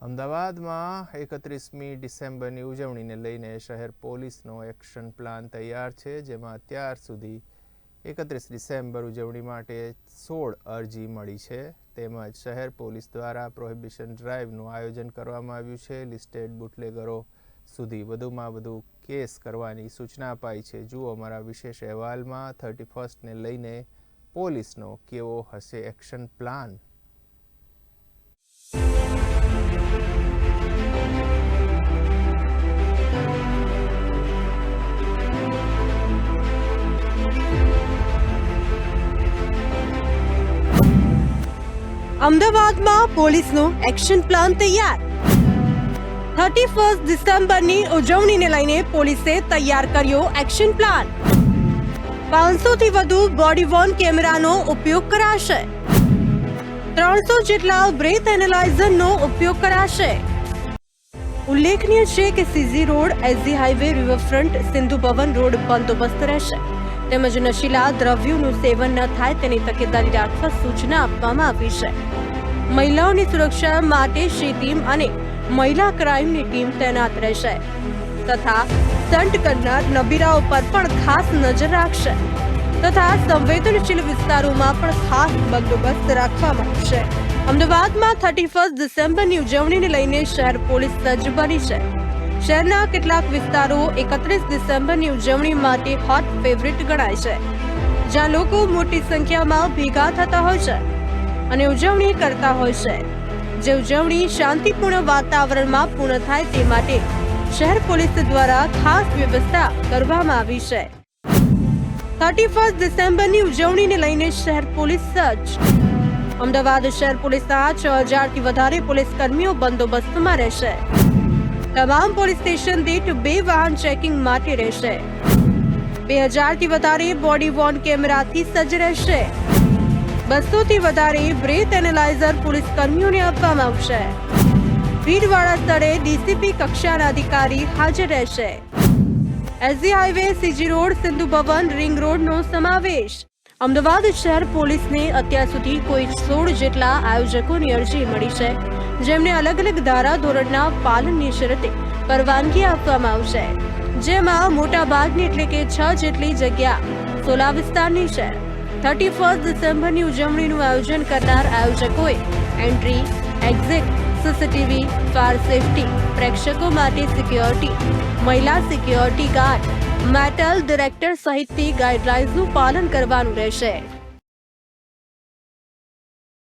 અમદાવાદમાં એકત્રીસમી ડિસેમ્બરની ઉજવણીને લઈને શહેર પોલીસનો એક્શન પ્લાન તૈયાર છે, જેમાં અત્યાર સુધી એકત્રીસ ડિસેમ્બર ઉજવણી માટે સોળ અરજી મળી છે. તેમજ શહેર પોલીસ દ્વારા પ્રોહિબિશન ડ્રાઈવનું આયોજન કરવામાં આવ્યું છે. લિસ્ટેડ બુટલેગરો સુધી વધુમાં વધુ કેસ કરવાની સૂચના અપાઈ છે. જુઓ અમારા વિશેષ અહેવાલમાં થર્ટી ફર્સ્ટને લઈને પોલીસનો કેવો હશે એક્શન પ્લાન? અમદાવાદમાં પોલીસનો એક્શન પ્લાન તૈયાર. થર્ટી ફર્સ્ટ ડિસેમ્બરની ઉજવણીને લઈને પોલીસે તૈયાર કર્યો એક્શન પ્લાન. પાંચસોથી વધુ બોડી વોર્ન કેમેરાનો ઉપયોગ કરાશે. ત્રણસો જેટલા બ્રેથ એનાલાઇઝરનો ઉપયોગ કરાશે. ઉલ્લેખનીય છે કે CG road, SG highway riverfront, Sindhu Bhavan road બંદોબસ્ત રહેશે. તેમજ નશીલા દ્રવ્યોનું સેવન ન થાય તેની તકેદારી રાખવા સૂચના આપવામાં આવી છે. મહિલાઓની સુરક્ષા માટે શી ટીમ અને મહિલા ક્રાઇમની ટીમ તૈનાત રહેશે તથા સ્ટન્ટ કરનાર નબીરાઓ પર પણ ખાસ નજર રાખશે તથા સંવેદનશીલ વિસ્તારોમાં પણ ખાસ બંદોબસ્ત રાખવામાં આવશે અમદાવાદમાં થર્ટી ફર્સ્ટ ડિસેમ્બરની ઉજવણીને લઈને શહેર પોલીસ સજ્જ બની છે. શહેરના કેટલાક વિસ્તારો એકત્રીસ ડિસેમ્બરની ઉજવણી માટે હોટ ફેવરિટ ગણાય છે, જ્યાં લોકો મોટી સંખ્યામાં ભેગા થતા હોય છે અને ઉજવણી કરતા હોય છે. જે ઉજવણી શાંતિપૂર્ણ વાતાવરણમાં પૂર્ણ થાય તે માટે શહેર પોલીસ દ્વારા ખાસ વ્યવસ્થા કરવામાં આવી છે. થર્ટી ફર્સ્ટ ડિસેમ્બરની ઉજવણીને લઈને શહેર પોલીસ સજ્જ. અમદાવાદ શહેર પોલીસના છ હજારથી વધારે પોલીસ કર્મીઓ બંદોબસ્તમાં રહેશે. તમામ પોલીસ સ્ટેશન દીઠ બે વાહન ચેકિંગ માટે રહેશે બે હજારથી વધારે બોડી વોર્ન કેમેરાથી સજ્જ રહેશે બસોથી વધારે બ્રેથ એનાલાઇઝર પોલીસ કર્મીઓને આપવામાં આવશે ભીડવાળા સ્થળે ડીસીપી કક્ષાના અધિકારી હાજર રહેશે SG highway CG road Sindhu Bhavan ring રોડનો સમાવેશ અમદાવાદ શહેર પોલીસને અત્યાર સુધી કોઈ સોળ જેટલા આયોજકોની અરજી મળી છે, જેમને અલગ અલગ ધારા ધોરણના પાલનની શરતે પરવાનગી આપવામાં આવશે. જેમાં મોટા ભાગની એટલે કે છ જેટલી જગ્યા સોલા વિસ્તારની છે. થર્ટી ફર્સ્ટ ડિસેમ્બરની ઉજવણીનું આયોજન કરનાર આયોજકોએ entry, exit, CCTV fire safety પ્રેક્ષકો માટે સિક્યોરિટી, મહિલા સિક્યોરિટી ગાર્ડ મેટલ ડિરેક્ટર સહિતની ગાઈડલાઇન્સનું પાલન કરવાનું રહેશે.